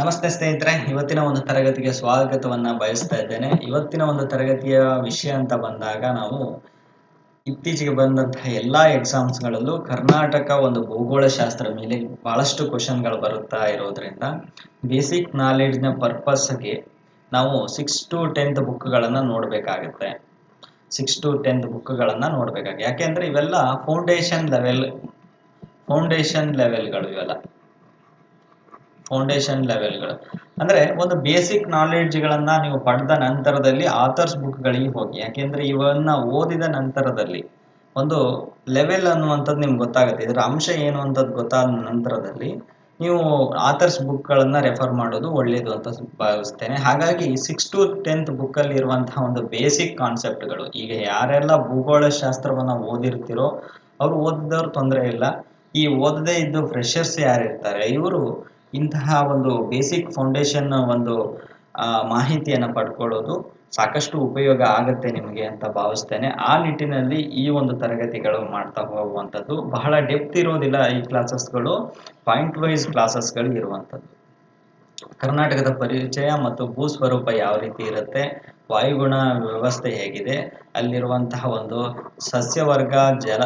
ನಮಸ್ತೆ ಸ್ನೇಹಿತರೆ, ಇವತ್ತಿನ ಒಂದು ತರಗತಿಗೆ ಸ್ವಾಗತವನ್ನ ಬಯಸ್ತಾ ಇದ್ದೇನೆ. ಇವತ್ತಿನ ಒಂದು ತರಗತಿಯ ವಿಷಯ ಅಂತ ಬಂದಾಗ ನಾವು ಇತ್ತೀಚೆಗೆ ಬಂದಂತಹ ಎಲ್ಲಾ ಎಕ್ಸಾಮ್ಸ್ಗಳಲ್ಲೂ ಕರ್ನಾಟಕ ಒಂದು ಭೂಗೋಳ ಶಾಸ್ತ್ರ ಮೇಲೆ ಬಹಳಷ್ಟು ಕ್ವಶನ್ಗಳು ಬರುತ್ತಾ ಇರೋದ್ರಿಂದ ಬೇಸಿಕ್ ನಾಲೆಡ್ಜ್ನ ಪರ್ಪಸ್ಗೆ ನಾವು ಸಿಕ್ಸ್ ಟು ಟೆಂತ್ ಬುಕ್ಗಳನ್ನು ನೋಡಬೇಕಾಗುತ್ತೆ. ಸಿಕ್ಸ್ ಟು ಟೆಂತ್ ಬುಕ್ಗಳನ್ನು ನೋಡಬೇಕಾಗಿ ಯಾಕೆಂದ್ರೆ ಇವೆಲ್ಲ ಫೌಂಡೇಶನ್ ಲೆವೆಲ್ ಫೌಂಡೇಶನ್ ಲೆವೆಲ್ಗಳು ಇವೆಲ್ಲ. ಫೌಂಡೇಶನ್ ಲೆವೆಲ್ಗಳು ಅಂದ್ರೆ ಒಂದು ಬೇಸಿಕ್ ನಾಲೆಡ್ಜ್ಗಳನ್ನ ನೀವು ಪಡೆದ ನಂತರದಲ್ಲಿ ಆಥರ್ಸ್ ಬುಕ್ಗಳಿಗೆ ಹೋಗಿ. ಯಾಕೆಂದ್ರೆ ಇವನ್ನ ಓದಿದ ನಂತರದಲ್ಲಿ ಒಂದು ಲೆವೆಲ್ ಅನ್ನುವಂಥದ್ದು ನಿಮ್ಗೆ ಗೊತ್ತಾಗುತ್ತೆ. ಇದರ ಅಂಶ ಏನು ಅಂತದ್ದು ಗೊತ್ತಾದ ನಂತರದಲ್ಲಿ ನೀವು ಆಥರ್ಸ್ ಬುಕ್ಗಳನ್ನು ರೆಫರ್ ಮಾಡೋದು ಒಳ್ಳೆಯದು ಅಂತ ಭಾವಿಸ್ತೇನೆ. ಹಾಗಾಗಿ ಸಿಕ್ಸ್ ಟು ಟೆಂತ್ ಬುಕ್ಕಲ್ಲಿ ಇರುವಂತಹ ಒಂದು ಬೇಸಿಕ್ ಕಾನ್ಸೆಪ್ಟ್ಗಳು ಈಗ ಯಾರೆಲ್ಲ ಭೂಗೋಳಶಾಸ್ತ್ರವನ್ನು ಓದಿರ್ತಿರೋ ಅವ್ರು ಓದಿದವ್ರು ತೊಂದರೆ ಇಲ್ಲ. ಈ ಓದದೇ ಇದ್ದು ಫ್ರೆಷರ್ಸ್ ಯಾರಿರ್ತಾರೆ? ಇವರು ಇಂತಹ ಒಂದು ಬೇಸಿಕ್ ಫೌಂಡೇಶನ್ ಒಂದು ಮಾಹಿತಿಯನ್ನು ಪಡ್ಕೊಳ್ಳೋದು ಸಾಕಷ್ಟು ಉಪಯೋಗ ಆಗುತ್ತೆ ನಿಮಗೆ ಅಂತ ಭಾವಿಸ್ತೇನೆ. ಆ ನಿಟ್ಟಿನಲ್ಲಿ ಈ ಒಂದು ತರಗತಿಗಳು ಮಾಡ್ತಾ ಹೋಗುವಂಥದ್ದು. ಬಹಳ ಡೆಪ್ತ್ ಇರೋದಿಲ್ಲ ಈ ಕ್ಲಾಸಸ್ಗಳು ಪಾಯಿಂಟ್ ವೈಸ್ ಕ್ಲಾಸಸ್ಗಳು ಇರುವಂಥದ್ದು. ಕರ್ನಾಟಕದ ಪರಿಚಯ ಮತ್ತು ಭೂಸ್ವರೂಪ ಯಾವ ರೀತಿ ಇರುತ್ತೆ, ವಾಯುಗುಣ ವ್ಯವಸ್ಥೆ ಹೇಗಿದೆ, ಅಲ್ಲಿರುವಂತಹ ಒಂದು ಸಸ್ಯವರ್ಗ, ಜಲ,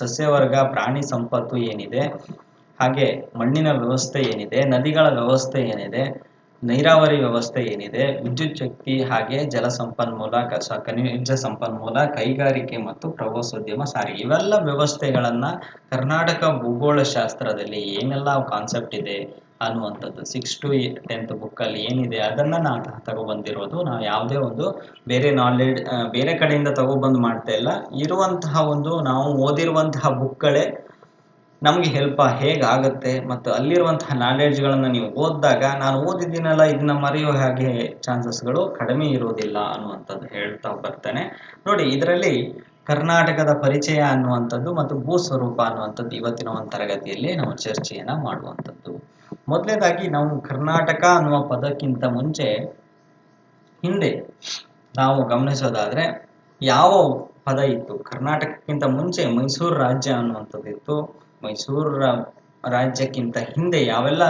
ಸಸ್ಯವರ್ಗ, ಪ್ರಾಣಿ ಸಂಪತ್ತು ಏನಿದೆ ಹಾಗೆ ಮಣ್ಣಿನ ವ್ಯವಸ್ಥೆ ಏನಿದೆ, ನದಿಗಳ ವ್ಯವಸ್ಥೆ ಏನಿದೆ, ನೀರಾವರಿ ವ್ಯವಸ್ಥೆ ಏನಿದೆ, ವಿದ್ಯುತ್ ಶಕ್ತಿ ಹಾಗೆ ಜಲ ಸಂಪನ್ಮೂಲ ಕಸ ಖನಿಜ ಸಂಪನ್ಮೂಲ, ಕೈಗಾರಿಕೆ ಮತ್ತು ಪ್ರವಾಸೋದ್ಯಮ ಸಾರಿಗೆ. ಇವೆಲ್ಲ ವ್ಯವಸ್ಥೆಗಳನ್ನ ಕರ್ನಾಟಕ ಭೂಗೋಳ ಶಾಸ್ತ್ರದಲ್ಲಿ ಏನೆಲ್ಲ ಕಾನ್ಸೆಪ್ಟ್ ಇದೆ ಅನ್ನುವಂಥದ್ದು ಸಿಕ್ಸ್ ಟು ಟೆಂತ್ ಬುಕ್ಕಲ್ಲಿ ಏನಿದೆ ಅದನ್ನ ನಾನು ತಗೊಬಂದಿರೋದು. ನಾವು ಯಾವುದೇ ಒಂದು ಬೇರೆ ನಾಲೆಡ್ ಬೇರೆ ಕಡೆಯಿಂದ ತಗೊಬಂದು ಮಾಡ್ತಾ ಇಲ್ಲ. ಇರುವಂತಹ ಒಂದು ನಾವು ಓದಿರುವಂತಹ ಬುಕ್ಗಳೇ ನಮಗೆ ಹೆಲ್ಪ್ ಹೇಗಾಗುತ್ತೆ ಮತ್ತು ಅಲ್ಲಿರುವಂತಹ ನಾಲೆಡ್ಜ್ಗಳನ್ನು ನೀವು ಓದಿದಾಗ, ನಾನು ಓದಿದ್ದೀನಲ್ಲ, ಇದನ್ನ ಮರೆಯೋ ಹಾಗೆ ಚಾನ್ಸಸ್ಗಳು ಕಡಿಮೆ ಇರೋದಿಲ್ಲ ಅನ್ನುವಂಥದ್ದು ಹೇಳ್ತಾ ಬರ್ತೇನೆ. ನೋಡಿ, ಇದರಲ್ಲಿ ಕರ್ನಾಟಕದ ಪರಿಚಯ ಅನ್ನುವಂಥದ್ದು ಮತ್ತು ಭೂ ಸ್ವರೂಪ ಅನ್ನುವಂಥದ್ದು ಇವತ್ತಿನ ಒಂದು ತರಗತಿಯಲ್ಲಿ ನಾವು ಚರ್ಚೆಯನ್ನ ಮಾಡುವಂಥದ್ದು. ಮೊದಲನೇದಾಗಿ ನಾವು ಕರ್ನಾಟಕ ಅನ್ನುವ ಪದಕ್ಕಿಂತ ಮುಂಚೆ ಹಿಂದೆ ನಾವು ಗಮನಿಸೋದಾದ್ರೆ ಯಾವ ಪದ ಇತ್ತು? ಕರ್ನಾಟಕಕ್ಕಿಂತ ಮುಂಚೆ ಮೈಸೂರು ರಾಜ್ಯ ಅನ್ನುವಂಥದ್ದು ಇತ್ತು ಮೈಸೂರು ರಾಜ್ಯಕ್ಕಿಂತ ಹಿಂದೆ ಯಾವೆಲ್ಲ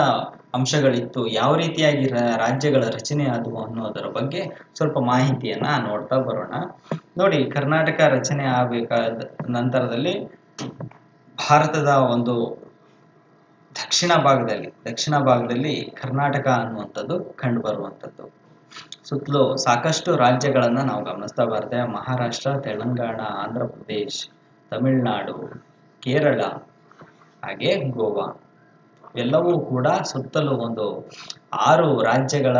ಅಂಶಗಳಿತ್ತು, ಯಾವ ರೀತಿಯಾಗಿ ರಾಜ್ಯಗಳ ರಚನೆ ಆದವು ಅನ್ನೋದರ ಬಗ್ಗೆ ಸ್ವಲ್ಪ ಮಾಹಿತಿಯನ್ನ ನೋಡ್ತಾ ಬರೋಣ. ನೋಡಿ, ಕರ್ನಾಟಕ ರಚನೆ ಆಗಬೇಕಾದ ನಂತರದಲ್ಲಿ ಭಾರತದ ಒಂದು ದಕ್ಷಿಣ ಭಾಗದಲ್ಲಿ ದಕ್ಷಿಣ ಭಾಗದಲ್ಲಿ ಕರ್ನಾಟಕ ಅನ್ನುವಂಥದ್ದು ಕಂಡು ಬರುವಂಥದ್ದು. ಸುತ್ತಲೂ ಸಾಕಷ್ಟು ರಾಜ್ಯಗಳನ್ನ ನಾವು ಗಮನಿಸ್ತಾ ಬರ್ತೇವೆ. ಮಹಾರಾಷ್ಟ್ರ, ತೆಲಂಗಾಣ, ಆಂಧ್ರ ಪ್ರದೇಶ್, ತಮಿಳುನಾಡು, ಕೇರಳ ಹಾಗೆ ಗೋವಾ. ಎಲ್ಲವೂ ಕೂಡ ಸುತ್ತಲೂ ಒಂದು ಆರು ರಾಜ್ಯಗಳ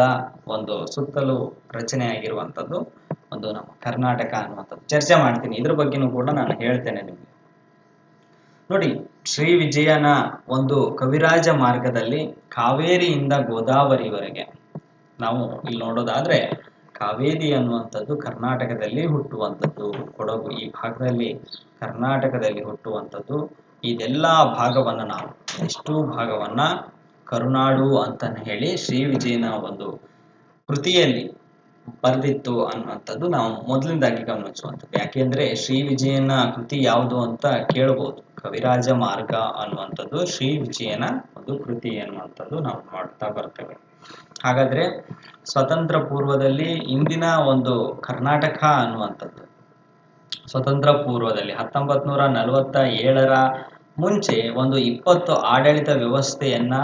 ಒಂದು ಸುತ್ತಲೂ ರಚನೆ ಆಗಿರುವಂಥದ್ದು ಒಂದು ನಮ್ಮ ಕರ್ನಾಟಕ ಅನ್ನುವಂಥದ್ದು. ಚರ್ಚೆ ಮಾಡ್ತೀನಿ. ಇದ್ರ ಬಗ್ಗೆನೂ ಕೂಡ ನಾನು ಹೇಳ್ತೇನೆ ನಿಮಗೆ. ನೋಡಿ, ಶ್ರೀ ವಿಜಯನ ಒಂದು ಕವಿರಾಜ ಮಾರ್ಗದಲ್ಲಿ ಕಾವೇರಿಯಿಂದ ಗೋದಾವರಿವರೆಗೆ ನಾವು ಇಲ್ಲಿ ನೋಡೋದಾದ್ರೆ ಕಾವೇರಿ ಅನ್ನುವಂಥದ್ದು ಕರ್ನಾಟಕದಲ್ಲಿ ಹುಟ್ಟುವಂಥದ್ದು. ಕೊಡಗು ಈ ಭಾಗದಲ್ಲಿ ಕರ್ನಾಟಕದಲ್ಲಿ ಹುಟ್ಟುವಂಥದ್ದು. ಇದೆಲ್ಲ ಭಾಗವನ್ನ ನಾವು, ಎಷ್ಟು ಭಾಗವನ್ನ ಕರುನಾಡು ಅಂತ ಹೇಳಿ ಶ್ರೀ ವಿಜಯನ ಒಂದು ಕೃತಿಯಲ್ಲಿ ಬರೆದಿತ್ತು ಅನ್ನುವಂಥದ್ದು ನಾವು ಮೊದಲಿಂದಾಗಿ ಗಮನಿಸುವಂಥದ್ದು. ಯಾಕೆಂದ್ರೆ ಶ್ರೀ ವಿಜಯನ ಕೃತಿ ಯಾವುದು ಅಂತ ಕೇಳಬಹುದು ಕವಿರಾಜ ಮಾರ್ಗ ಅನ್ನುವಂಥದ್ದು ಶ್ರೀ ವಿಜಯನ ಒಂದು ಕೃತಿ ಅನ್ನುವಂಥದ್ದು ನಾವು ನೋಡ್ತಾ ಬರ್ತೇವೆ. ಹಾಗಾದ್ರೆ ಸ್ವತಂತ್ರ ಪೂರ್ವದಲ್ಲಿ ಇಂದಿನ ಒಂದು ಕರ್ನಾಟಕ ಅನ್ನುವಂಥದ್ದು. ಸ್ವತಂತ್ರ ಪೂರ್ವದಲ್ಲಿ ಹತ್ತೊಂಬತ್ ನೂರ ನಲವತ್ತ ಏಳರ ಮುಂಚೆ ಒಂದು ಇಪ್ಪತ್ತು ಆಡಳಿತ ವ್ಯವಸ್ಥೆಯನ್ನ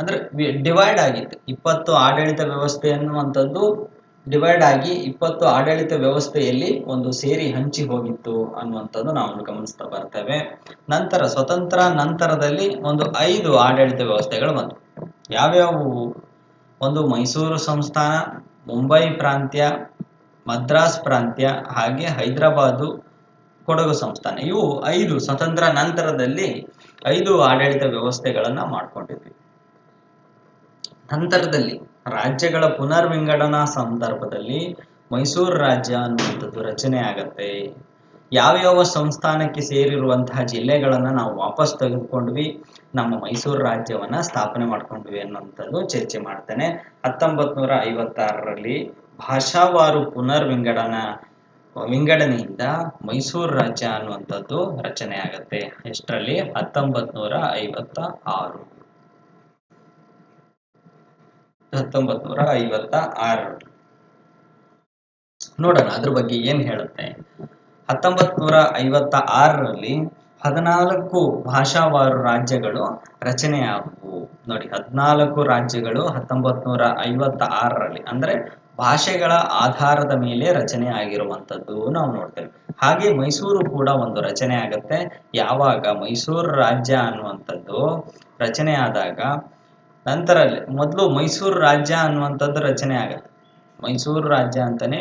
ಅಂದ್ರೆ ಡಿವೈಡ್ ಆಗಿತ್ತು. ಇಪ್ಪತ್ತು ಆಡಳಿತ ವ್ಯವಸ್ಥೆ ಅನ್ನುವಂಥದ್ದು ಡಿವೈಡ್ ಆಗಿ ಇಪ್ಪತ್ತು ಆಡಳಿತ ವ್ಯವಸ್ಥೆಯಲ್ಲಿ ಒಂದು ಸೇರಿ ಹಂಚಿ ಹೋಗಿತ್ತು ಅನ್ನುವಂಥದ್ದು ನಾವು ಗಮನಿಸ್ತಾ ಬರ್ತೇವೆ. ನಂತರ ಸ್ವತಂತ್ರ ನಂತರದಲ್ಲಿ ಒಂದು ಐದು ಆಡಳಿತ ವ್ಯವಸ್ಥೆಗಳು ಬಂತು ಯಾವ್ಯಾವು? ಒಂದು ಮೈಸೂರು ಸಂಸ್ಥಾನ, ಮುಂಬೈ ಪ್ರಾಂತ್ಯ ಮದ್ರಾಸ್ ಪ್ರಾಂತ್ಯ ಹಾಗೆ ಹೈದರಾಬಾದು, ಕೊಡಗು ಸಂಸ್ಥಾನ. ಇವು ಐದು ಸ್ವತಂತ್ರ ನಂತರದಲ್ಲಿ ಐದು ಆಡಳಿತ ವ್ಯವಸ್ಥೆಗಳನ್ನ ಮಾಡ್ಕೊಂಡಿದ್ವಿ. ನಂತರದಲ್ಲಿ ರಾಜ್ಯಗಳ ಪುನರ್ವಿಂಗಡಣಾ ಸಂದರ್ಭದಲ್ಲಿ ಮೈಸೂರು ರಾಜ್ಯ ಅನ್ನುವಂಥದ್ದು ರಚನೆ ಆಗತ್ತೆ. ಯಾವ್ಯಾವ ಸಂಸ್ಥಾನಕ್ಕೆ ಸೇರಿರುವಂತಹ ಜಿಲ್ಲೆಗಳನ್ನ ನಾವು ವಾಪಸ್ ತೆಗೆದುಕೊಂಡ್ವಿ, ನಮ್ಮ ಮೈಸೂರು ರಾಜ್ಯವನ್ನ ಸ್ಥಾಪನೆ ಮಾಡ್ಕೊಂಡ್ವಿ ಅನ್ನುವಂಥದ್ದು ಚರ್ಚೆ ಮಾಡ್ತೇನೆ. ಹತ್ತೊಂಬತ್ ನೂರ ಐವತ್ತಾರರಲ್ಲಿ ಭಾಷಾವಾರು ಪುನರ್ವಿಂಗಡಣಾ ವಿಂಗಡಣೆಯಿಂದ ಮೈಸೂರು ರಾಜ್ಯ ಅನ್ನುವಂಥದ್ದು ರಚನೆ ಆಗತ್ತೆ ಎಷ್ಟರಲ್ಲಿ? ಹತ್ತೊಂಬತ್ ನೂರ ಐವತ್ತ ಆರು ಹತ್ತೊಂಬತ್ ನೂರ ಐವತ್ತ ಆರು ನೋಡೋಣ, ಅದ್ರ ಬಗ್ಗೆ ಏನ್ ಹೇಳುತ್ತೆ? ಹತ್ತೊಂಬತ್ ನೂರ ಐವತ್ತ ಆರರಲ್ಲಿ ಹದಿನಾಲ್ಕು ಭಾಷಾವಾರು ರಾಜ್ಯಗಳು ರಚನೆಯಾಗುವು ನೋಡಿ, ಹದಿನಾಲ್ಕು ರಾಜ್ಯಗಳು ಹತ್ತೊಂಬತ್ ನೂರ ಐವತ್ತ ಆರರಲ್ಲಿ ಅಂದ್ರೆ ಭಾಷೆಗಳ ಆಧಾರದ ಮೇಲೆ ರಚನೆ ಆಗಿರುವಂಥದ್ದು ನಾವು ನೋಡ್ತೇವೆ. ಹಾಗೆ ಮೈಸೂರು ಕೂಡ ಒಂದು ರಚನೆ ಆಗತ್ತೆ. ಯಾವಾಗ? ಮೈಸೂರು ರಾಜ್ಯ ಅನ್ನುವಂಥದ್ದು ರಚನೆ ಆದಾಗ ನಂತರ ಮೊದಲು ಮೈಸೂರು ರಾಜ್ಯ ಅನ್ನುವಂಥದ್ದು ರಚನೆ ಆಗತ್ತೆ. ಮೈಸೂರು ರಾಜ್ಯ ಅಂತಾನೆ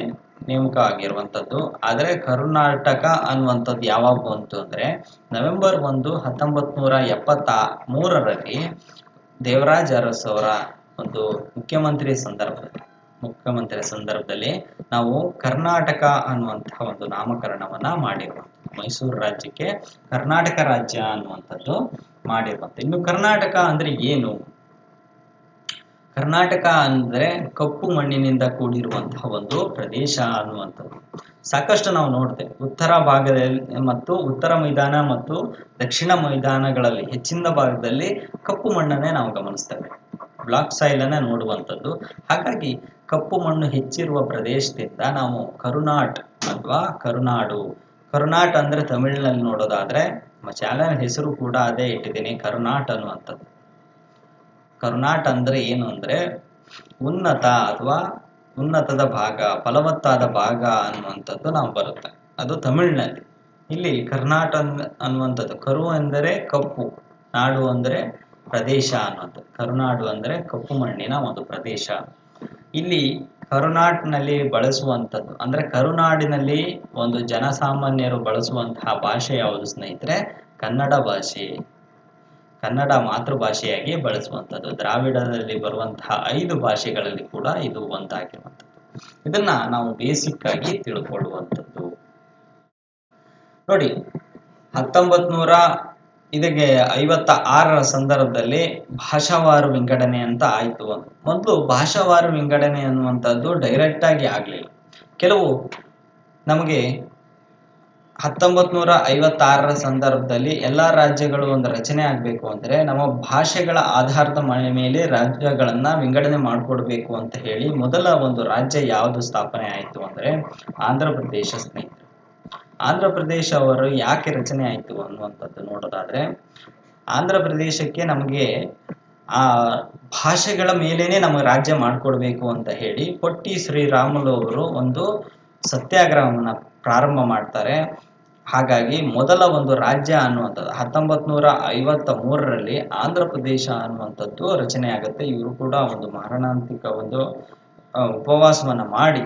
ನೇಮಕ ಆಗಿರುವಂಥದ್ದು ಆದರೆ ಕರ್ನಾಟಕ ಅನ್ನುವಂಥದ್ದು ಯಾವಾಗ ಬಂತು ಅಂದ್ರೆ ನವೆಂಬರ್ ಒಂದು ಹತ್ತೊಂಬತ್ ನೂರ ಎಪ್ಪತ್ತ ಮೂರರಲ್ಲಿ ದೇವರಾಜ ಅರಸ್ ಅವರ ಒಂದು ಮುಖ್ಯಮಂತ್ರಿ ಸಂದರ್ಭದಲ್ಲಿ. ಮುಖ್ಯಮಂತ್ರಿ ಸಂದರ್ಭದಲ್ಲಿ ನಾವು ಕರ್ನಾಟಕ ಅನ್ನುವಂತಹ ಒಂದು ನಾಮಕರಣವನ್ನ ಮಾಡಿರುವಂಥದ್ದು. ಮೈಸೂರು ರಾಜ್ಯಕ್ಕೆ ಕರ್ನಾಟಕ ರಾಜ್ಯ ಅನ್ನುವಂಥದ್ದು ಮಾಡಿರುವಂಥದ್ದು. ಇನ್ನು ಕರ್ನಾಟಕ ಅಂದ್ರೆ ಏನು? ಕರ್ನಾಟಕ ಅಂದ್ರೆ ಕಪ್ಪು ಮಣ್ಣಿನಿಂದ ಕೂಡಿರುವಂತಹ ಒಂದು ಪ್ರದೇಶ ಅನ್ನುವಂಥದ್ದು. ಸಾಕಷ್ಟು ನಾವು ನೋಡ್ತೇವೆ. ಉತ್ತರ ಭಾಗದಲ್ಲಿ ಮತ್ತು ಉತ್ತರ ಮೈದಾನ ಮತ್ತು ದಕ್ಷಿಣ ಮೈದಾನಗಳಲ್ಲಿ, ಹೆಚ್ಚಿನ ಭಾಗದಲ್ಲಿ ಕಪ್ಪು ಮಣ್ಣನ್ನೇ ನಾವು ಗಮನಿಸ್ತೇವೆ. ಬ್ಲಾಕ್ ಸಾಯಿಲ್ ಅನ್ನ ನೋಡುವಂಥದ್ದು. ಹಾಗಾಗಿ ಕಪ್ಪು ಮಣ್ಣು ಹೆಚ್ಚಿರುವ ಪ್ರದೇಶದಿಂದ ನಾವು ಕರುನಾಟ್ ಅಥವಾ ಕರುನಾಡು. ಕರುನಾಟ್ ಅಂದ್ರೆ ತಮಿಳಿನಲ್ಲಿ ನೋಡೋದಾದ್ರೆ ನಮ್ಮ ಚಾನಲ್ ಹೆಸರು ಕೂಡ ಅದೇ ಇಟ್ಟಿದ್ದೀನಿ, ಕರುನಾಟ್ ಅನ್ನುವಂಥದ್ದು. ಕರುನಾಟ್ ಅಂದ್ರೆ ಏನು ಅಂದ್ರೆ ಉನ್ನತ ಅಥವಾ ಉನ್ನತದ ಭಾಗ, ಫಲವತ್ತಾದ ಭಾಗ ಅನ್ನುವಂಥದ್ದು ನಾವು ಬರುತ್ತೆ. ಅದು ತಮಿಳಿನಲ್ಲಿ. ಇಲ್ಲಿ ಕರ್ನಾಟ ಅನ್ನುವಂಥದ್ದು. ಕರು ಎಂದರೆ ಕಪ್ಪು, ನಾಡು ಅಂದರೆ ಪ್ರದೇಶ ಅನ್ನೋದು. ಕರುನಾಡು ಅಂದ್ರೆ ಕಪ್ಪು ಮಣ್ಣಿನ ಒಂದು ಪ್ರದೇಶ. ಇಲ್ಲಿ ಕರುನಾಟ್ನಲ್ಲಿ ಬಳಸುವಂಥದ್ದು, ಅಂದ್ರೆ ಕರುನಾಡಿನಲ್ಲಿ ಒಂದು ಜನಸಾಮಾನ್ಯರು ಬಳಸುವಂತಹ ಭಾಷೆ ಯಾವುದು ಸ್ನೇಹಿತರೆ? ಕನ್ನಡ ಭಾಷೆ. ಕನ್ನಡ ಮಾತೃಭಾಷೆಯಾಗಿ ಬಳಸುವಂಥದ್ದು. ದ್ರಾವಿಡದಲ್ಲಿ ಬರುವಂತಹ ಐದು ಭಾಷೆಗಳಲ್ಲಿ ಕೂಡ ಇದು ಒಂದಾಗಿರುವಂಥದ್ದು. ಇದನ್ನ ನಾವು ಬೇಸಿಕ್ ಆಗಿ ತಿಳ್ಕೊಳ್ಳುವಂಥದ್ದು. ನೋಡಿ ಹತ್ತೊಂಬತ್ ನೂರ ಇದಕ್ಕೆ ಐವತ್ತ ಆರರ ಸಂದರ್ಭದಲ್ಲಿ ಭಾಷಾವಾರು ವಿಂಗಡಣೆ ಅಂತ ಆಯಿತು. ಮೊದಲು ಭಾಷಾವಾರು ವಿಂಗಡಣೆ ಅನ್ನುವಂಥದ್ದು ಡೈರೆಕ್ಟ್ ಆಗಿ ಆಗ್ಲಿಲ್ಲ. ಕೆಲವು ನಮಗೆ ಹತ್ತೊಂಬತ್ ನೂರ ಐವತ್ತಾರರ ಸಂದರ್ಭದಲ್ಲಿ ಎಲ್ಲ ರಾಜ್ಯಗಳು ಒಂದು ರಚನೆ ಆಗಬೇಕು ಅಂದ್ರೆ ನಮ್ಮ ಭಾಷೆಗಳ ಆಧಾರದ ಮೇಲೆ ರಾಜ್ಯಗಳನ್ನ ವಿಂಗಡಣೆ ಮಾಡಿಕೊಡ್ಬೇಕು ಅಂತ ಹೇಳಿ ಮೊದಲ ಒಂದು ರಾಜ್ಯ ಯಾವುದು ಸ್ಥಾಪನೆ ಆಯಿತು ಅಂದ್ರೆ ಆಂಧ್ರ ಪ್ರದೇಶ ಸ್ನೇಹಿತರೆ. ಆಂಧ್ರ ಪ್ರದೇಶ ಅವರು ಯಾಕೆ ರಚನೆ ಆಯಿತು ಅನ್ನುವಂಥದ್ದು ನೋಡೋದಾದ್ರೆ, ಆಂಧ್ರ ಪ್ರದೇಶಕ್ಕೆ ನಮಗೆ ಆ ಭಾಷೆಗಳ ಮೇಲೇನೆ ನಮಗೆ ರಾಜ್ಯ ಮಾಡಿಕೊಡ್ಬೇಕು ಅಂತ ಹೇಳಿ ಪೊಟ್ಟಿ ಶ್ರೀರಾಮುಲು ಅವರು ಒಂದು ಸತ್ಯಾಗ್ರಹವನ್ನ ಪ್ರಾರಂಭ ಮಾಡ್ತಾರೆ. ಹಾಗಾಗಿ ಮೊದಲ ಒಂದು ರಾಜ್ಯ ಅನ್ನುವಂಥದ್ದು ಹತ್ತೊಂಬತ್ ನೂರ ಐವತ್ತ ಮೂರರಲ್ಲಿ ಆಂಧ್ರ ಪ್ರದೇಶ ಅನ್ನುವಂಥದ್ದು ರಚನೆ ಆಗುತ್ತೆ ಇವರು ಕೂಡ ಒಂದು ಮಾರಣಾಂತಿಕ ಒಂದು ಉಪವಾಸವನ್ನ ಮಾಡಿ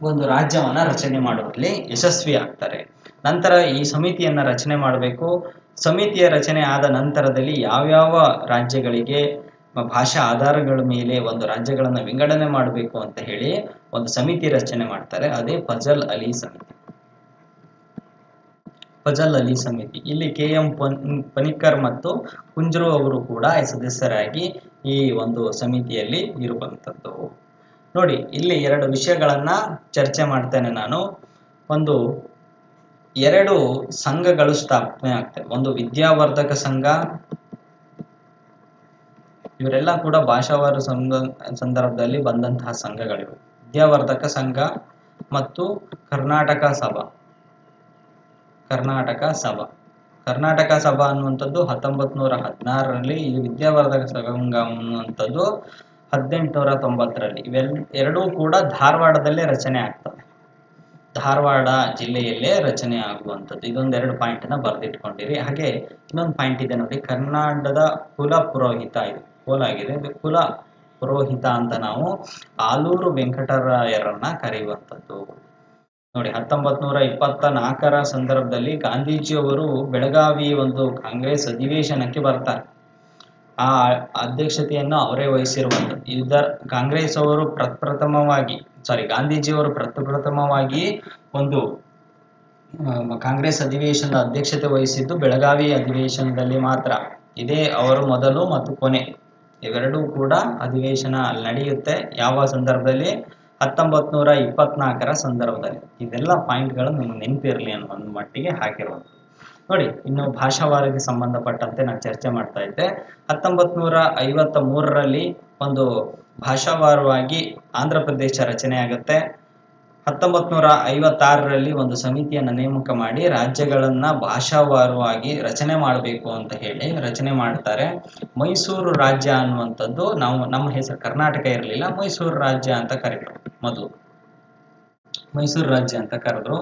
ಒಂದು ರಾಜ್ಯವನ್ನ ರಚನೆ ಮಾಡುವಲ್ಲಿ ಯಶಸ್ವಿ ಆಗ್ತಾರೆ. ನಂತರ ಈ ಸಮಿತಿಯನ್ನ ರಚನೆ ಮಾಡಬೇಕು. ಸಮಿತಿಯ ರಚನೆ ಆದ ನಂತರದಲ್ಲಿ ಯಾವ್ಯಾವ ರಾಜ್ಯಗಳಿಗೆ ಭಾಷಾ ಆಧಾರಗಳ ಮೇಲೆ ಒಂದು ರಾಜ್ಯಗಳನ್ನ ವಿಂಗಡಣೆ ಮಾಡಬೇಕು ಅಂತ ಹೇಳಿ ಒಂದು ಸಮಿತಿ ರಚನೆ ಮಾಡ್ತಾರೆ. ಅದೇ ಫಜಲ್ ಅಲಿ ಸಮಿತಿ. ಫಜಲ್ ಅಲಿ ಸಮಿತಿ. ಇಲ್ಲಿ ಕೆ ಎಂ ಪನಿಕ್ಕರ್ ಮತ್ತು ಕುಂಜ್ರು ಅವರು ಕೂಡ ಸದಸ್ಯರಾಗಿ ಈ ಒಂದು ಸಮಿತಿಯಲ್ಲಿ ಇರುವಂತದ್ದು ನೋಡಿ, ಇಲ್ಲಿ ಎರಡು ವಿಷಯಗಳನ್ನ ಚರ್ಚೆ ಮಾಡ್ತೇನೆ ನಾನು. ಒಂದು, ಎರಡು ಸಂಘಗಳು ಸ್ಥಾಪನೆ ಆಗ್ತವೆ. ಒಂದು ವಿದ್ಯಾವರ್ಧಕ ಸಂಘ, ಇವರೆಲ್ಲ ಕೂಡ ಭಾಷಾವಾರು ಸಂಘ ಸಂದರ್ಭದಲ್ಲಿ ಬಂದಂತಹ ಸಂಘಗಳಿವೆ. ವಿದ್ಯಾವರ್ಧಕ ಸಂಘ ಮತ್ತು ಕರ್ನಾಟಕ ಸಭಾ. ಕರ್ನಾಟಕ ಸಭಾ. ಕರ್ನಾಟಕ ಸಭಾ ಅನ್ನುವಂಥದ್ದು ಹತ್ತೊಂಬತ್ತು ನೂರ ಹದಿನಾರರಲ್ಲಿ ಈ ವಿದ್ಯಾವರ್ಧಕ ಸಂಘ ಅನ್ನುವಂಥದ್ದು ಹದಿನೆಂಟುನೂರ ತೊಂಬತ್ತರಲ್ಲಿ ಇವೆಲ್ಲ ಎರಡೂ ಕೂಡ ಧಾರವಾಡದಲ್ಲೇ ರಚನೆ ಆಗ್ತವೆ. ಧಾರವಾಡ ಜಿಲ್ಲೆಯಲ್ಲೇ ರಚನೆ ಆಗುವಂಥದ್ದು. ಇದೊಂದೆರಡು ಪಾಯಿಂಟ್ ಅನ್ನ ಬರೆದಿಟ್ಕೊಂಡಿರಿ. ಹಾಗೆ ಇನ್ನೊಂದು ಪಾಯಿಂಟ್ ಇದೆ ನೋಡಿ. ಕರ್ನಾಟಕದ ಕುಲ ಪುರೋಹಿತ ಇದು. ಕೋಲ ಆಗಿದೆ. ಇದು ಕುಲ ಪುರೋಹಿತ ಅಂತ ನಾವು ಆಲೂರು ವೆಂಕಟರಾಯರನ್ನ ಕರೆಯುವಂಥದ್ದು. ನೋಡಿ ಹತ್ತೊಂಬತ್ ನೂರ ಇಪ್ಪತ್ತ ನಾಲ್ಕರ ಸಂದರ್ಭದಲ್ಲಿ ಗಾಂಧೀಜಿಯವರು ಬೆಳಗಾವಿ ಒಂದು ಕಾಂಗ್ರೆಸ್ ಅಧಿವೇಶನಕ್ಕೆ ಬರ್ತಾರೆ. ಆ ಅಧ್ಯಕ್ಷತೆಯನ್ನು ಅವರೇ ವಹಿಸಿರುವಂಥದ್ದು ಇದರ ಕಾಂಗ್ರೆಸ್ ಅವರು ಪ್ರಪ್ರಥಮವಾಗಿ ಸಾರಿ ಗಾಂಧೀಜಿಯವರು ಪ್ರಪ್ರಥಮವಾಗಿ ಒಂದು ಕಾಂಗ್ರೆಸ್ ಅಧಿವೇಶನದ ಅಧ್ಯಕ್ಷತೆ ವಹಿಸಿದ್ದು ಬೆಳಗಾವಿ ಅಧಿವೇಶನದಲ್ಲಿ ಮಾತ್ರ. ಇದೇ ಅವರು ಮೊದಲು ಮತ್ತು ಕೊನೆ. ಇವೆರಡೂ ಕೂಡ ಅಧಿವೇಶನ ನಡೆಯುತ್ತೆ ಯಾವ ಸಂದರ್ಭದಲ್ಲಿ? ಹತ್ತೊಂಬತ್ತು ನೂರ ಇಪ್ಪತ್ನಾಲ್ಕರ ಸಂದರ್ಭದಲ್ಲಿ. ಇದೆಲ್ಲ ಪಾಯಿಂಟ್ಗಳು ನಿಮ್ಗೆ ನೆನಪಿರಲಿ ಅನ್ನೋ ಒಂದು ಮಟ್ಟಿಗೆ ಹಾಕಿರುವಂಥದ್ದು. ನೋಡಿ, ಇನ್ನು ಭಾಷಾವಾರಿಗೆ ಸಂಬಂಧಪಟ್ಟಂತೆ ನಾನು ಚರ್ಚೆ ಮಾಡ್ತಾ ಇದ್ದೆ. ಹತ್ತೊಂಬತ್ ನೂರ ಐವತ್ತ ಮೂರರಲ್ಲಿ ಒಂದು ಭಾಷಾವಾರವಾಗಿ ಆಂಧ್ರ ಪ್ರದೇಶ ರಚನೆ ಆಗುತ್ತೆ. ನೂರ ಐವತ್ತಾರರಲ್ಲಿ ಒಂದು ಸಮಿತಿಯನ್ನು ನೇಮಕ ಮಾಡಿ ರಾಜ್ಯಗಳನ್ನ ಭಾಷಾವಾರವಾಗಿ ರಚನೆ ಮಾಡಬೇಕು ಅಂತ ಹೇಳಿ ರಚನೆ ಮಾಡ್ತಾರೆ. ಮೈಸೂರು ರಾಜ್ಯ ಅನ್ನುವಂಥದ್ದು ನಾವು, ನಮ್ಮ ಹೆಸರು ಕರ್ನಾಟಕ ಇರಲಿಲ್ಲ, ಮೈಸೂರು ರಾಜ್ಯ ಅಂತ ಕರೆದ್ರು ಮೊದಲು. ಮೈಸೂರು ರಾಜ್ಯ ಅಂತ ಕರೆದ್ರು.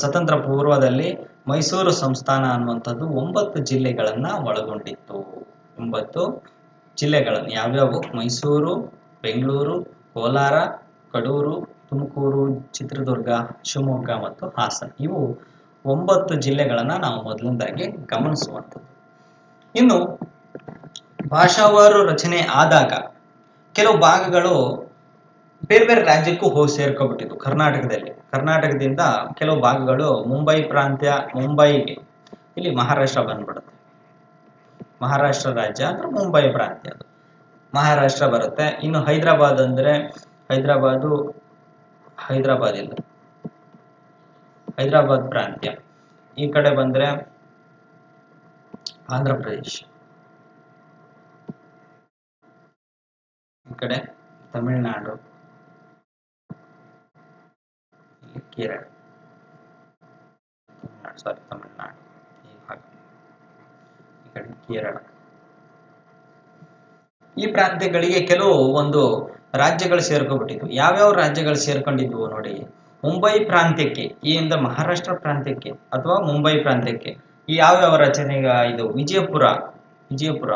ಸ್ವತಂತ್ರ ಪೂರ್ವದಲ್ಲಿ ಮೈಸೂರು ಸಂಸ್ಥಾನ ಅನ್ನುವಂಥದ್ದು ಒಂಬತ್ತು ಜಿಲ್ಲೆಗಳನ್ನು ಒಳಗೊಂಡಿತ್ತು. ಒಂಬತ್ತು ಜಿಲ್ಲೆಗಳನ್ನು ಯಾವ್ಯಾವು? ಮೈಸೂರು, ಬೆಂಗಳೂರು, ಕೋಲಾರ, ಕಡೂರು, ತುಮಕೂರು, ಚಿತ್ರದುರ್ಗ, ಶಿವಮೊಗ್ಗ ಮತ್ತು ಹಾಸನ. ಇವು ಒಂಬತ್ತು ಜಿಲ್ಲೆಗಳನ್ನು ನಾವು ಮೊದಲನೇದಾಗಿ ಗಮನಿಸುವಂಥದ್ದು. ಇನ್ನು ಭಾಷಾವಾರು ರಚನೆ ಆದಾಗ ಕೆಲವು ಭಾಗಗಳು ಬೇರೆ ಬೇರೆ ರಾಜ್ಯಕ್ಕೂ ಹೋಗಿ ಸೇರ್ಕೊಬಿಟ್ಟಿತ್ತು ಕರ್ನಾಟಕದಲ್ಲಿ. ಕರ್ನಾಟಕದಿಂದ ಕೆಲವು ಭಾಗಗಳು ಮುಂಬೈ ಪ್ರಾಂತ್ಯ, ಮುಂಬೈಗೆ, ಇಲ್ಲಿ ಮಹಾರಾಷ್ಟ್ರ ಬಂದ್ಬಿಡುತ್ತೆ. ಮಹಾರಾಷ್ಟ್ರ ರಾಜ್ಯ ಅಂದ್ರೆ ಮುಂಬೈ ಪ್ರಾಂತ್ಯ ಅದು. ಮಹಾರಾಷ್ಟ್ರ ಬರುತ್ತೆ. ಇನ್ನು ಹೈದರಾಬಾದ್ ಅಂದ್ರೆ ಹೈದರಾಬಾದು, ಹೈದರಾಬಾದ್ ಇಲ್ಲ. ಹೈದರಾಬಾದ್ ಪ್ರಾಂತ್ಯ. ಈ ಕಡೆ ಬಂದ್ರೆ ಆಂಧ್ರ ಪ್ರದೇಶ್. ಈ ಕಡೆ ತಮಿಳುನಾಡು. ಕೇರಳ ಸಾರಿ ಈ ಈ ಪ್ರಾಂತ್ಯಗಳಿಗೆ ಕೆಲವು ಒಂದು ರಾಜ್ಯಗಳು ಸೇರ್ಕೊಬಿಟ್ಟಿದ್ವು ಯಾವ್ಯಾವ ರಾಜ್ಯಗಳು ಸೇರ್ಕೊಂಡಿದ್ವು ನೋಡಿ ಮುಂಬೈ ಪ್ರಾಂತ್ಯಕ್ಕೆ ಈ ಮಹಾರಾಷ್ಟ್ರ ಪ್ರಾಂತ್ಯಕ್ಕೆ ಅಥವಾ ಮುಂಬೈ ಪ್ರಾಂತ್ಯಕ್ಕೆ ಈ ಯಾವ್ಯಾವ ರಚನೆಗ ಇದು ವಿಜಯಪುರ ವಿಜಯಪುರ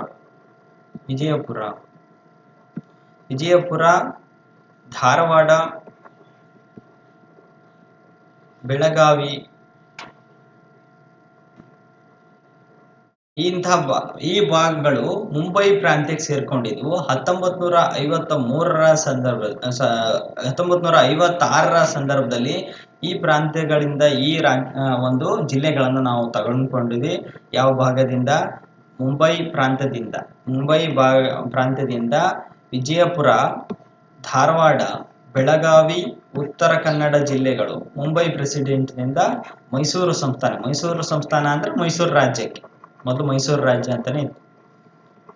ವಿಜಯಪುರ ವಿಜಯಪುರ ಧಾರವಾಡ ಬೆಳಗಾವಿ. ಇಂತಹ ಈ ಭಾಗಗಳು ಮುಂಬೈ ಪ್ರಾಂತ್ಯಕ್ಕೆ ಸೇರ್ಕೊಂಡಿದ್ವು. ಹತ್ತೊಂಬತ್ ನೂರ ಐವತ್ತ ಮೂರರ ಸಂದರ್ಭ ಹತ್ತೊಂಬತ್ ನೂರ ಐವತ್ತಾರರ ಸಂದರ್ಭದಲ್ಲಿ ಈ ಪ್ರಾಂತ್ಯಗಳಿಂದ ಈ ರಾ ಒಂದು ಜಿಲ್ಲೆಗಳನ್ನು ನಾವು ತಗೊಂಡ್ಕೊಂಡಿದ್ವಿ. ಯಾವ ಭಾಗದಿಂದ? ಮುಂಬೈ ಪ್ರಾಂತ್ಯದಿಂದ. ಮುಂಬೈ ಭಾಗ, ಪ್ರಾಂತ್ಯದಿಂದ ವಿಜಯಪುರ, ಧಾರವಾಡ, ಬೆಳಗಾವಿ ಉತ್ತರ ಕನ್ನಡ ಜಿಲ್ಲೆಗಳು. ಮುಂಬೈ ಪ್ರೆಸಿಡೆಂಟ್ನಿಂದ ಮೈಸೂರು ಸಂಸ್ಥಾನ. ಮೈಸೂರು ಸಂಸ್ಥಾನ ಅಂದ್ರೆ ಮೈಸೂರು ರಾಜ್ಯಕ್ಕೆ. ಮೊದಲು ಮೈಸೂರು ರಾಜ್ಯ ಅಂತಾನೆ ಇತ್ತು.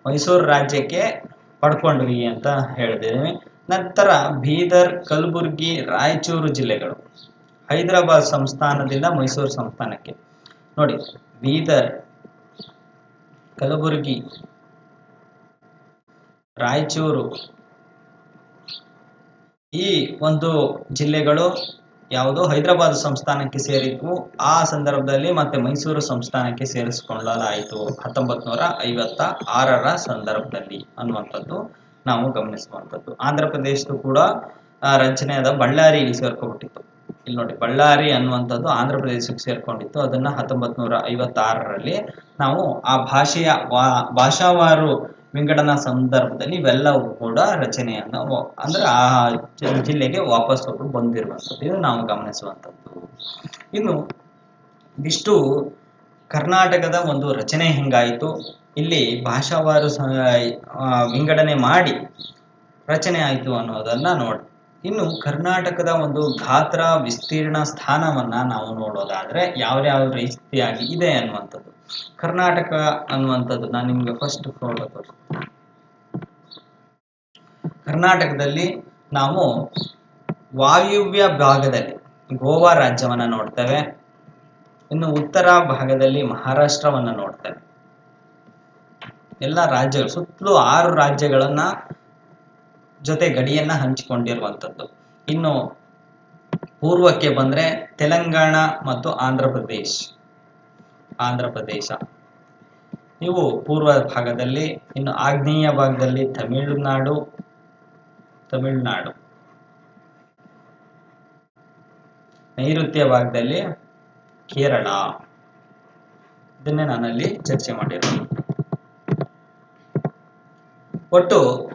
ಮೈಸೂರು ರಾಜ್ಯಕ್ಕೆ ಪಡ್ಕೊಂಡ್ವಿ ಅಂತ ಹೇಳಿದ್ದೇವೆ ನಂತರ ಬೀದರ್, ಕಲಬುರ್ಗಿ, ರಾಯಚೂರು ಜಿಲ್ಲೆಗಳು. ಹೈದರಾಬಾದ್ ಸಂಸ್ಥಾನದಿಂದ ಮೈಸೂರು ಸಂಸ್ಥಾನಕ್ಕೆ. ನೋಡಿ, ಬೀದರ್, ಕಲಬುರ್ಗಿ, ರಾಯಚೂರು ಈ ಒಂದು ಜಿಲ್ಲೆಗಳು ಯಾವುದು ಹೈದರಾಬಾದ್ ಸಂಸ್ಥಾನಕ್ಕೆ ಸೇರಿದ್ವು. ಆ ಸಂದರ್ಭದಲ್ಲಿ ಮತ್ತೆ ಮೈಸೂರು ಸಂಸ್ಥಾನಕ್ಕೆ ಸೇರಿಸಿಕೊಳ್ಳಲಾಯಿತು. ಹತ್ತೊಂಬತ್ ನೂರ ಐವತ್ತ ಆರರ ಸಂದರ್ಭದಲ್ಲಿ ಅನ್ನುವಂಥದ್ದು ನಾವು ಗಮನಿಸುವಂಥದ್ದು. ಆಂಧ್ರ ಪ್ರದೇಶದ್ದು ಕೂಡ ರಚನೆಯಾದ ಬಳ್ಳಾರಿ ಇಲ್ಲಿ ಸೇರ್ಕೊಂಡ್ಬಿಟ್ಟಿತ್ತು ಇಲ್ಲಿ ನೋಡಿ, ಬಳ್ಳಾರಿ ಅನ್ನುವಂಥದ್ದು ಆಂಧ್ರ ಪ್ರದೇಶಕ್ಕೆ ಸೇರ್ಕೊಂಡಿತ್ತು. ಅದನ್ನ ಹತ್ತೊಂಬತ್ ನೂರ ಐವತ್ತಾರರಲ್ಲಿ ನಾವು ಆ ಭಾಷೆಯ ವಾ, ಭಾಷಾವಾರು ವಿಂಗಡಣಾ ಸಂದರ್ಭದಲ್ಲಿ ಇವೆಲ್ಲವೂ ಕೂಡ ರಚನೆಯನ್ನು ಅಂದ್ರೆ ಆ ಜಿಲ್ಲೆಗೆ ವಾಪಸ್ ಬಂದಿರುವಂಥದ್ದು. ಇದು ನಾವು ಗಮನಿಸುವಂಥದ್ದು. ಇನ್ನು ಇಷ್ಟು ಕರ್ನಾಟಕದ ಒಂದು ರಚನೆ ಹೆಂಗಾಯಿತು? ಇಲ್ಲಿ ಭಾಷಾವಾರು ವಿಂಗಡಣೆ ಮಾಡಿ ರಚನೆ ಆಯಿತು ಅನ್ನೋದನ್ನ ನೋಡಿ. ಇನ್ನು ಕರ್ನಾಟಕದ ಒಂದು ಗಾತ್ರ ವಿಸ್ತೀರ್ಣ ಸ್ಥಾನವನ್ನ ನಾವು ನೋಡೋದಾದ್ರೆ ಯಾವ್ಯಾವ ರೀತಿಯಾಗಿ ಇದೆ ಅನ್ನುವಂಥದ್ದು. ಕರ್ನಾಟಕ ಅನ್ನುವಂಥದ್ದು ನಾನು ನಿಮ್ಗೆ ಫಸ್ಟ್ ತೋರಿಸ್ತೀನಿ ಕರ್ನಾಟಕದಲ್ಲಿ ನಾವು ವಾಯುವ್ಯ ಭಾಗದಲ್ಲಿ ಗೋವಾ ರಾಜ್ಯವನ್ನ ನೋಡ್ತೇವೆ. ಇನ್ನು ಉತ್ತರ ಭಾಗದಲ್ಲಿ ಮಹಾರಾಷ್ಟ್ರವನ್ನ ನೋಡ್ತೇವೆ. ಎಲ್ಲ ರಾಜ್ಯಗಳು, ಸುತ್ತಲೂ ಆರು ರಾಜ್ಯಗಳನ್ನ ಜೊತೆ ಗಡಿಯನ್ನ ಹಂಚಿಕೊಂಡಿರುವಂಥದ್ದು. ಇನ್ನು ಪೂರ್ವಕ್ಕೆ ಬಂದ್ರೆ ತೆಲಂಗಾಣ ಮತ್ತು ಆಂಧ್ರ ಪ್ರದೇಶ್. ಆಂಧ್ರ ಪ್ರದೇಶ. ಇವು ಪೂರ್ವ ಭಾಗದಲ್ಲಿ, ಇನ್ನು ಆಗ್ನೇಯ ಭಾಗದಲ್ಲಿ ತಮಿಳುನಾಡು ತಮಿಳುನಾಡು. ನೈಋತ್ಯ ಭಾಗದಲ್ಲಿ ಕೇರಳ. ಇದನ್ನೇ ನಾನಲ್ಲಿ ಚರ್ಚೆ ಮಾಡಿರೋದು. ಒಟ್ಟು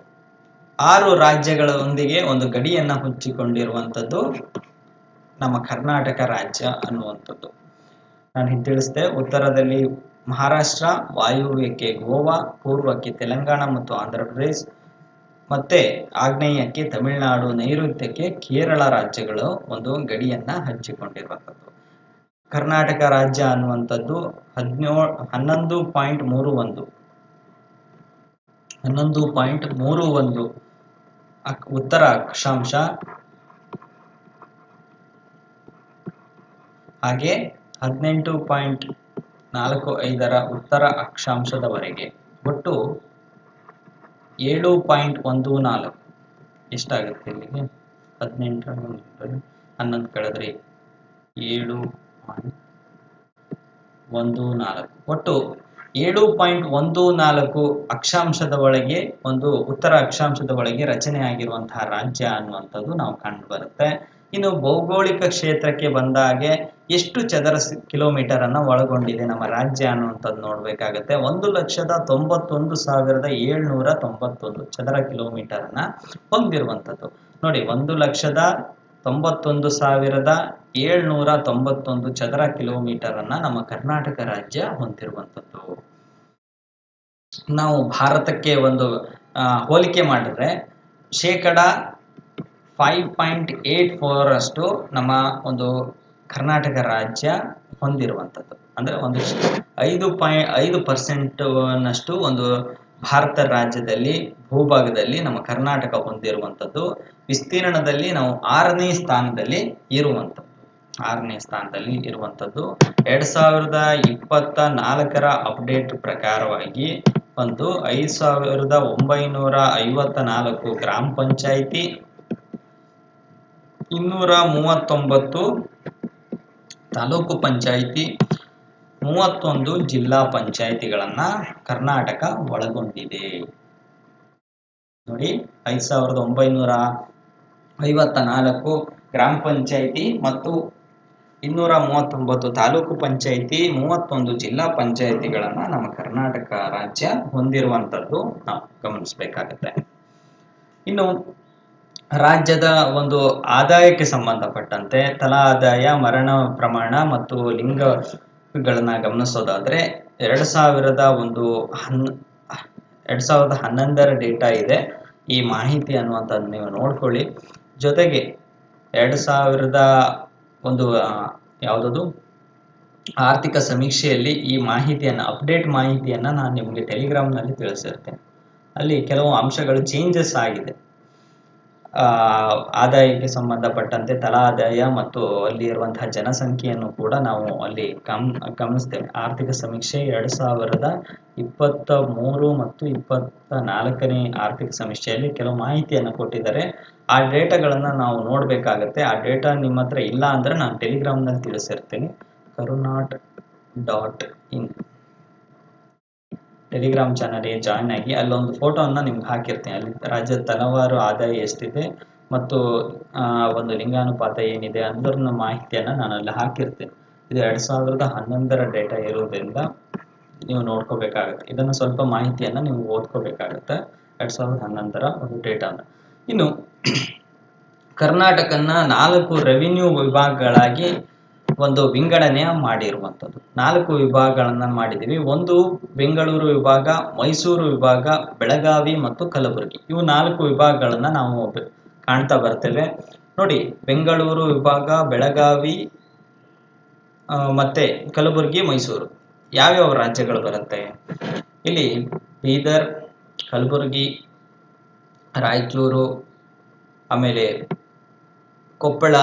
ಆರು ರಾಜ್ಯಗಳೊಂದಿಗೆ ಒಂದು ಗಡಿಯನ್ನ ಹಂಚಿಕೊಂಡಿರುವಂಥದ್ದು ನಮ್ಮ ಕರ್ನಾಟಕ ರಾಜ್ಯ ಅನ್ನುವಂಥದ್ದು. ನಾನು ಹಿಂದೆ ತಿಳಿಸಿದೆ, ಉತ್ತರದಲ್ಲಿ ಮಹಾರಾಷ್ಟ್ರ, ವಾಯುವ್ಯಕ್ಕೆ ಗೋವಾ, ಪೂರ್ವಕ್ಕೆ ತೆಲಂಗಾಣ ಮತ್ತು ಆಂಧ್ರ ಪ್ರದೇಶ್ ಮತ್ತೆ ಆಗ್ನೇಯಕ್ಕೆ ತಮಿಳುನಾಡು, ನೈಋತ್ಯಕ್ಕೆ ಕೇರಳ ರಾಜ್ಯಗಳು ಒಂದು ಗಡಿಯನ್ನ ಹಂಚಿಕೊಂಡಿರುವಂಥದ್ದು. ಕರ್ನಾಟಕ ರಾಜ್ಯ ಅನ್ನುವಂಥದ್ದು ಹದಿನೇಳು ಹನ್ನೊಂದು ಪಾಯಿಂಟ್ ಮೂರು ಒಂದು. ಹನ್ನೊಂದು ಪಾಯಿಂಟ್ ಮೂರು ಒಂದು ಉತ್ತರ ಅಕ್ಷಾಂಶ. ಹಾಗೆ ಹದಿನೆಂಟು ಪಾಯಿಂಟ್ ನಾಲ್ಕು ಐದರ ಉತ್ತರ ಅಕ್ಷಾಂಶದವರೆಗೆ. ಒಟ್ಟು ಏಳು ಪಾಯಿಂಟ್ ಒಂದು ನಾಲ್ಕು. ಎಷ್ಟಾಗುತ್ತೆ ಇಲ್ಲಿಗೆ? ಹದಿನೆಂಟರ ಹನ್ನೊಂದು ಕಳೆದ್ರಿ ಏಳು ಪಾಯಿಂಟ್ ಒಂದು ನಾಲ್ಕು. ಒಟ್ಟು ಏಳು ಪಾಯಿಂಟ್ ಒಂದು ನಾಲ್ಕು ಅಕ್ಷಾಂಶದ ಒಳಗೆ ಒಂದು ಉತ್ತರ ಅಕ್ಷಾಂಶದ ಒಳಗೆ ರಚನೆ ಆಗಿರುವಂತಹ ರಾಜ್ಯ ಅನ್ನುವಂಥದ್ದು ನಾವು ಕಂಡು ಬರುತ್ತೆ. ಇನ್ನು ಭೌಗೋಳಿಕ ಕ್ಷೇತ್ರಕ್ಕೆ ಬಂದಾಗೆ ಎಷ್ಟು ಚದರ ಕಿಲೋಮೀಟರ್ ಅನ್ನ ಒಳಗೊಂಡಿದೆ ನಮ್ಮ ರಾಜ್ಯ ಅನ್ನುವಂಥದ್ದು ನೋಡ್ಬೇಕಾಗತ್ತೆ. ಒಂದು ಲಕ್ಷದ ತೊಂಬತ್ತೊಂದು ಸಾವಿರದ ಏಳ್ನೂರ ತೊಂಬತ್ತೊಂದು ಚದರ ಕಿಲೋಮೀಟರ್ ಅನ್ನ ಹೊಂದಿರುವಂಥದ್ದು. ನೋಡಿ, ಒಂದು ಲಕ್ಷದ ತೊಂಬತ್ತೊಂದು ಸಾವಿರದ ಏಳ್ನೂರ ತೊಂಬತ್ತೊಂದು ಚದರ ಕಿಲೋಮೀಟರ್ ಅನ್ನ ನಮ್ಮ ಕರ್ನಾಟಕ ರಾಜ್ಯ ಹೊಂದಿರುವಂಥದ್ದು. ನಾವು ಭಾರತಕ್ಕೆ ಒಂದು ಹೋಲಿಕೆ ಮಾಡಿದ್ರೆ ಶೇಕಡ ಫೈವ್ ಪಾಯಿಂಟ್ ಏಯ್ಟ್ ಫೋರಷ್ಟು ನಮ್ಮ ಒಂದು ಕರ್ನಾಟಕ ರಾಜ್ಯ ಹೊಂದಿರುವಂಥದ್ದು. ಅಂದರೆ ಒಂದು ಐದು ಪಾಯಿಂಟ್ ಐದು ಪರ್ಸೆಂಟ್ನಷ್ಟು ಒಂದು ಭಾರತ ರಾಜ್ಯದಲ್ಲಿ, ಭೂಭಾಗದಲ್ಲಿ ನಮ್ಮ ಕರ್ನಾಟಕ ಹೊಂದಿರುವಂಥದ್ದು. ವಿಸ್ತೀರ್ಣದಲ್ಲಿ ನಾವು ಆರನೇ ಸ್ಥಾನದಲ್ಲಿ ಇರುವಂಥದ್ದು. ಆರನೇ ಸ್ಥಾನದಲ್ಲಿ ಇರುವಂಥದ್ದು. ಎರಡು ಸಾವಿರದ ಇಪ್ಪತ್ತ ನಾಲ್ಕರ ಅಪ್ಡೇಟ್ ಪ್ರಕಾರವಾಗಿ ಒಂದು ಐದು ಸಾವಿರದ ಒಂಬೈನೂರ ಐವತ್ತ ನಾಲ್ಕು ಗ್ರಾಮ ಪಂಚಾಯಿತಿ ಇನ್ನೂರ ಮೂವತ್ತೊಂಬತ್ತು ತಾಲೂಕು ಪಂಚಾಯಿತಿ, ಮೂವತ್ತೊಂದು ಜಿಲ್ಲಾ ಪಂಚಾಯಿತಿಗಳನ್ನ ಕರ್ನಾಟಕ ಒಳಗೊಂಡಿದೆ. ನೋಡಿ, ಐದು ಸಾವಿರದ ಒಂಬೈನೂರ ಐವತ್ತ ನಾಲ್ಕು ಗ್ರಾಮ ಪಂಚಾಯಿತಿ ಮತ್ತು ಇನ್ನೂರ ಮೂವತ್ತೊಂಬತ್ತು ತಾಲೂಕು ಪಂಚಾಯಿತಿ, ಮೂವತ್ತೊಂದು ಜಿಲ್ಲಾ ಪಂಚಾಯಿತಿಗಳನ್ನ ನಮ್ಮ ಕರ್ನಾಟಕ ರಾಜ್ಯ ಹೊಂದಿರುವಂಥದ್ದು ನಾವು ಗಮನಿಸಬೇಕಾಗತ್ತೆ. ಇನ್ನು ರಾಜ್ಯದ ಒಂದು ಆದಾಯಕ್ಕೆ ಸಂಬಂಧಪಟ್ಟಂತೆ ತಲಾ ಆದಾಯ ಮರಣ ಪ್ರಮಾಣ ಮತ್ತು ಲಿಂಗಗಳನ್ನ ಗಮನಿಸೋದಾದ್ರೆ ಎರಡು ಸಾವಿರದ ಒಂದು ಹನ್, ಎರಡ್ ಸಾವಿರದ ಹನ್ನೊಂದರ ಡೇಟಾ ಇದೆ. ಈ ಮಾಹಿತಿ ಅನ್ನುವಂಥದ್ದು ನೀವು ನೋಡ್ಕೊಳ್ಳಿ. ಜೊತೆಗೆ ಎರಡು ಸಾವಿರದ ಒಂದು ಯಾವುದದು? ಆರ್ಥಿಕ ಸಮೀಕ್ಷೆಯಲ್ಲಿ ಈ ಮಾಹಿತಿಯನ್ನು ಅಪ್ಡೇಟ್ ಮಾಹಿತಿಯನ್ನು ನಾನು ನಿಮಗೆ ಟೆಲಿಗ್ರಾಮ್ನಲ್ಲಿ ತಿಳಿಸಿರ್ತೇನೆ. ಅಲ್ಲಿ ಕೆಲವು ಅಂಶಗಳು ಚೇಂಜಸ್ ಆಗಿದೆ. ಆದಾಯಕ್ಕೆ ಸಂಬಂಧಪಟ್ಟಂತೆ ತಲಾ ಆದಾಯ ಮತ್ತು ಅಲ್ಲಿ ಇರುವಂತಹ ಜನಸಂಖ್ಯೆಯನ್ನು ಕೂಡ ನಾವು ಅಲ್ಲಿ ಗಮ್, ಗಮನಿಸ್ತೇವೆ. ಆರ್ಥಿಕ ಸಮೀಕ್ಷೆ ಎರಡ್ ಸಾವಿರದ ಇಪ್ಪತ್ತ ಮೂರು ಮತ್ತು ಇಪ್ಪತ್ತ ನಾಲ್ಕನೇ ಆರ್ಥಿಕ ಸಮೀಕ್ಷೆಯಲ್ಲಿ ಕೆಲವು ಮಾಹಿತಿಯನ್ನು ಕೊಟ್ಟಿದ್ದಾರೆ. ಆ ಡೇಟಾಗಳನ್ನು ನಾವು ನೋಡಬೇಕಾಗತ್ತೆ. ಆ ಡೇಟಾ ನಿಮ್ಮ ಹತ್ರ ಇಲ್ಲ ಅಂದ್ರೆ ನಾನು ಟೆಲಿಗ್ರಾಮ್ನಲ್ಲಿ ತಿಳಿಸಿರ್ತೀನಿ. Karunaad dot in. ಟೆಲಿಗ್ರಾಮ್ ಚಾನಲ್ಗೆ ಜಾಯ್ನ್ ಆಗಿ ಅಲ್ಲೊಂದು ಫೋಟೋವನ್ನು ನಿಮ್ಗೆ ಹಾಕಿರ್ತೀನಿ. ಅಲ್ಲಿ ರಾಜ್ಯದ ತಲವಾರು ಆದಾಯ ಎಷ್ಟಿದೆ ಮತ್ತು ಒಂದು ಲಿಂಗಾನುಪಾತ ಏನಿದೆ ಅನ್ನೋದ್ರ ಮಾಹಿತಿಯನ್ನು ನಾನು ಅಲ್ಲಿ ಹಾಕಿರ್ತೀನಿ. ಇದು ಎರಡ್ ಸಾವಿರದ ಹನ್ನೊಂದರ ಡೇಟಾ ಇರೋದ್ರಿಂದ ನೀವು ನೋಡ್ಕೋಬೇಕಾಗುತ್ತೆ. ಇದನ್ನು ಸ್ವಲ್ಪ ಮಾಹಿತಿಯನ್ನು ನೀವು ಓದ್ಕೋಬೇಕಾಗುತ್ತೆ. ಎರಡು ಸಾವಿರದ ಹನ್ನೊಂದರ ಒಂದು ಡೇಟಾನ ಇನ್ನು ಕರ್ನಾಟಕನ ನಾಲ್ಕು ರೆವಿನ್ಯೂ ವಿಭಾಗಗಳಾಗಿ ಒಂದು ವಿಂಗಡಣೆ ಮಾಡಿರುವಂಥದ್ದು. ನಾಲ್ಕು ವಿಭಾಗಗಳನ್ನ ಮಾಡಿದ್ದೀವಿ. ಒಂದು ಬೆಂಗಳೂರು ವಿಭಾಗ, ಮೈಸೂರು ವಿಭಾಗ, ಬೆಳಗಾವಿ ಮತ್ತು ಕಲಬುರಗಿ. ಇವು ನಾಲ್ಕು ವಿಭಾಗಗಳನ್ನ ನಾವು ಕಾಣ್ತಾ ಬರ್ತೇವೆ. ನೋಡಿ, ಬೆಂಗಳೂರು ವಿಭಾಗ, ಬೆಳಗಾವಿ ಮತ್ತೆ ಕಲಬುರಗಿ, ಮೈಸೂರು. ಯಾವ್ಯಾವ ರಾಜ್ಯಗಳು ಬರುತ್ತೆ? ಇಲ್ಲಿ ಬೀದರ್, ಕಲಬುರಗಿ, ರಾಯಚೂರು, ಆಮೇಲೆ ಕೊಪ್ಪಳ,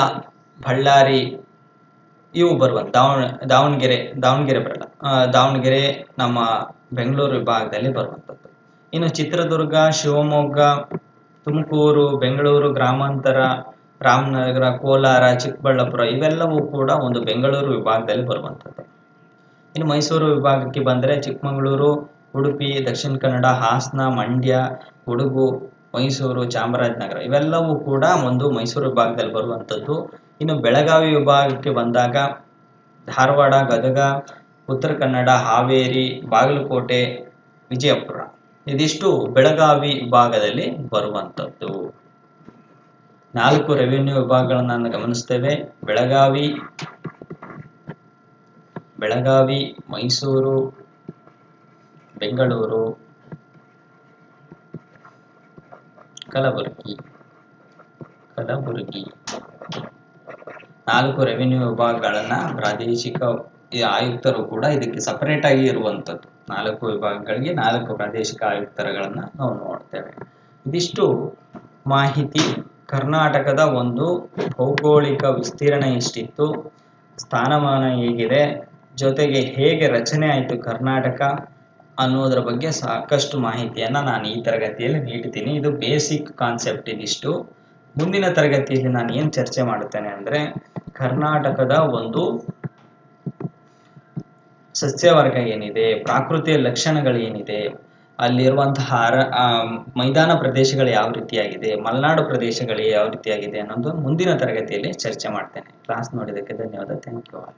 ಬಳ್ಳಾರಿ ಇವು ಬರುವಲ್ಲ ದಾವಣ, ದಾವಣಗೆರೆ ದಾವಣಗೆರೆ ಬರಲ್ಲ. ದಾವಣಗೆರೆ ನಮ್ಮ ಬೆಂಗಳೂರು ವಿಭಾಗದಲ್ಲಿ ಬರುವಂಥದ್ದು. ಇನ್ನು ಚಿತ್ರದುರ್ಗ, ಶಿವಮೊಗ್ಗ, ತುಮಕೂರು, ಬೆಂಗಳೂರು, ಗ್ರಾಮಾಂತರ, ರಾಮನಗರ, ಕೋಲಾರ, ಚಿಕ್ಕಬಳ್ಳಾಪುರ ಇವೆಲ್ಲವೂ ಕೂಡ ಒಂದು ಬೆಂಗಳೂರು ವಿಭಾಗದಲ್ಲಿ ಬರುವಂಥದ್ದು. ಇನ್ನು ಮೈಸೂರು ವಿಭಾಗಕ್ಕೆ ಬಂದರೆ ಚಿಕ್ಕಮಗಳೂರು, ಉಡುಪಿ, ದಕ್ಷಿಣ ಕನ್ನಡ, ಹಾಸನ, ಮಂಡ್ಯ, ಕೊಡಗು, ಮೈಸೂರು, ಚಾಮರಾಜನಗರ ಇವೆಲ್ಲವೂ ಕೂಡ ಒಂದು ಮೈಸೂರು ವಿಭಾಗದಲ್ಲಿ ಬರುವಂಥದ್ದು. ಇನ್ನು ಬೆಳಗಾವಿ ವಿಭಾಗಕ್ಕೆ ಬಂದಾಗ ಧಾರವಾಡ, ಗದಗ, ಉತ್ತರ ಕನ್ನಡ, ಹಾವೇರಿ, ಬಾಗಲಕೋಟೆ, ವಿಜಯಪುರ ಇದಿಷ್ಟು ಬೆಳಗಾವಿ ವಿಭಾಗದಲ್ಲಿ ಬರುವಂಥದ್ದು. ನಾಲ್ಕು ರೆವಿನ್ಯೂ ವಿಭಾಗಗಳನ್ನು ಗಮನಿಸ್ತೇವೆ. ಬೆಳಗಾವಿ ಬೆಳಗಾವಿ, ಮೈಸೂರು, ಬೆಂಗಳೂರು, ಕಲಬುರಗಿ ಕಲಬುರಗಿ. ನಾಲ್ಕು ರೆವಿನ್ಯೂ ವಿಭಾಗಗಳನ್ನ ಪ್ರಾದೇಶಿಕ ಆಯುಕ್ತರು ಕೂಡ ಇದಕ್ಕೆ ಸಪರೇಟ್ ಆಗಿ ಇರುವಂಥದ್ದು. ನಾಲ್ಕು ವಿಭಾಗಗಳಿಗೆ ನಾಲ್ಕು ಪ್ರಾದೇಶಿಕ ಆಯುಕ್ತರಗಳನ್ನು ನಾವು ನೋಡ್ತೇವೆ. ಇದಿಷ್ಟು ಮಾಹಿತಿ. ಕರ್ನಾಟಕದ ಒಂದು ಭೌಗೋಳಿಕ ವಿಸ್ತೀರ್ಣ ಎಷ್ಟಿತ್ತು, ಸ್ಥಾನಮಾನ ಹೇಗಿದೆ, ಜೊತೆಗೆ ಹೇಗೆ ರಚನೆ ಆಯಿತು ಕರ್ನಾಟಕ ಅನ್ನೋದರ ಬಗ್ಗೆ ಸಾಕಷ್ಟು ಮಾಹಿತಿಯನ್ನು ನಾನು ಈ ತರಗತಿಯಲ್ಲಿ ನೀಡ್ತೀನಿ. ಇದು ಬೇಸಿಕ್ ಕಾನ್ಸೆಪ್ಟ್ ಇದಿಷ್ಟು. ಮುಂದಿನ ತರಗತಿಯಲ್ಲಿ ನಾನು ಏನು ಚರ್ಚೆ ಮಾಡುತ್ತೇನೆ ಅಂದರೆ ಕರ್ನಾಟಕದ ಒಂದು ಸಸ್ಯವರ್ಗ ಏನಿದೆ, ಪ್ರಾಕೃತಿಯ ಲಕ್ಷಣಗಳು ಏನಿದೆ, ಅಲ್ಲಿರುವಂತಹ ಅರ ಮೈದಾನ ಪ್ರದೇಶಗಳು ಯಾವ ರೀತಿಯಾಗಿದೆ, ಮಲೆನಾಡು ಪ್ರದೇಶಗಳು ಯಾವ ರೀತಿಯಾಗಿದೆ ಅನ್ನೋದು ಮುಂದಿನ ತರಗತಿಯಲ್ಲಿ ಚರ್ಚೆ ಮಾಡ್ತೇನೆ. ಕ್ಲಾಸ್ ನೋಡಿದ್ದಕ್ಕೆ ಧನ್ಯವಾದ. Thank you all